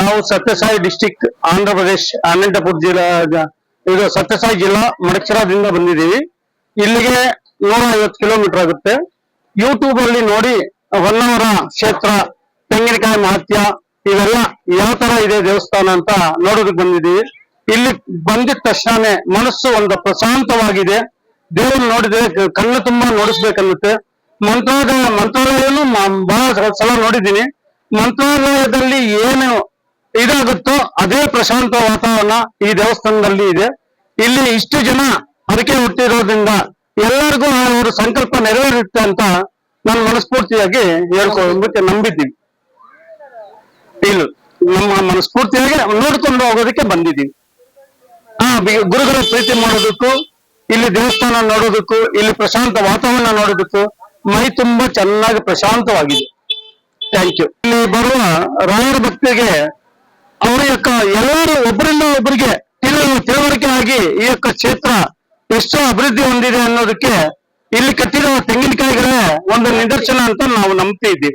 ನಾವು ಸತ್ಯಸಾಯಿ ಡಿಸ್ಟಿಕ್ ಆಂಧ್ರ ಪ್ರದೇಶ್, ಅನಂತಪುರ ಜಿಲ್ಲಾ, ಇದು ಸತ್ಯಸಾಯಿ ಜಿಲ್ಲಾ ಮಡಕ್ಷರದಿಂದ ಬಂದಿದ್ದೀವಿ. ಇಲ್ಲಿಗೆ ನೂರ ಐವತ್ತು ಕಿಲೋಮೀಟರ್ ಆಗುತ್ತೆ. ಯೂಟ್ಯೂಬ್ ಅಲ್ಲಿ ನೋಡಿ, ಹೊನ್ನವರ ಕ್ಷೇತ್ರ, ತೆಂಗಿನಕಾಯಿ ಮಹತ್ಯ, ಇವೆಲ್ಲ ಯಾವ ತರ ಇದೆ ದೇವಸ್ಥಾನ ಅಂತ ನೋಡೋದಕ್ಕೆ ಬಂದಿದ್ದೀವಿ. ಇಲ್ಲಿ ಬಂದಿದ ತಕ್ಷಣನೇ ಮನಸ್ಸು ಒಂದು ಪ್ರಶಾಂತವಾಗಿದೆ. ದೇವರು ನೋಡಿದ್ರೆ ಕಣ್ಣು ತುಂಬಾ ನೋಡಿಸ್ಬೇಕನ್ನುತ್ತೆ. ಮಂತ್ರಾಲಯ, ಮಂತ್ರಾಲಯನು ಬಹಳ ಸಲ ನೋಡಿದ್ದೀನಿ. ಮಂತ್ರಾಲಯದಲ್ಲಿ ಏನು ಇದಾಗುತ್ತೋ ಅದೇ ಪ್ರಶಾಂತ ವಾತಾವರಣ ಈ ದೇವಸ್ಥಾನದಲ್ಲಿ ಇದೆ. ಇಲ್ಲಿ ಇಷ್ಟು ಜನ ಅದಕ್ಕೆ ಹುಟ್ಟಿರೋದ್ರಿಂದ ಎಲ್ಲರಿಗೂ ಅವ್ರ ಸಂಕಲ್ಪ ನೆರವೇರುತ್ತೆ ಅಂತ ನಾನು ಮನಸ್ಫೂರ್ತಿಯಾಗಿ ಹೇಳ್ಕೊಂಡ್ಬಿಟ್ಟು ನಂಬಿದ್ದೀವಿ. ಇಲ್ಲ, ನಮ್ಮ ಮನಸ್ಫೂರ್ತಿಯಾಗಿ ನೋಡ್ಕೊಂಡು ಹೋಗೋದಕ್ಕೆ ಬಂದಿದ್ದೀವಿ. ಬಿ- ಗುರುಗಳ ಪ್ರೀತಿ ಮಾಡೋದಕ್ಕೂ, ಇಲ್ಲಿ ದೇವಸ್ಥಾನ ನೋಡೋದಕ್ಕೂ, ಇಲ್ಲಿ ಪ್ರಶಾಂತ ವಾತಾವರಣ ನೋಡೋದಕ್ಕೂ ಮೈ ತುಂಬಾ ಚೆನ್ನಾಗಿ ಪ್ರಶಾಂತವಾಗಿದೆ. ಥ್ಯಾಂಕ್ ಯು ಇಲ್ಲಿ ಬರುವ ರಾಯರ ಭಕ್ತಿಗೆ ಅವರ యొక్క ಎಲ್ಲರೂ ಒಬ್ಬರಿಂದ ಒಬ್ಬರಿಗೆ ತಿಳುವ ತಿಳುವಳಿಕೆ ಆಗಿ ಈ యొక్క ಕ್ಷೇತ್ರ ಎಷ್ಟು ಅಭಿವೃದ್ಧಿ ಹೊಂದಿದೆ ಅನ್ನೋದಕ್ಕೆ ಇಲ್ಲಿ ಕಟ್ಟಿರುವ ತೆಂಗಿನಕಾಯಿಗಳೇ ಒಂದು ನಿದರ್ಶನ ಅಂತ ನಾವು ನಂಬ್ತಿದ್ದೀವಿ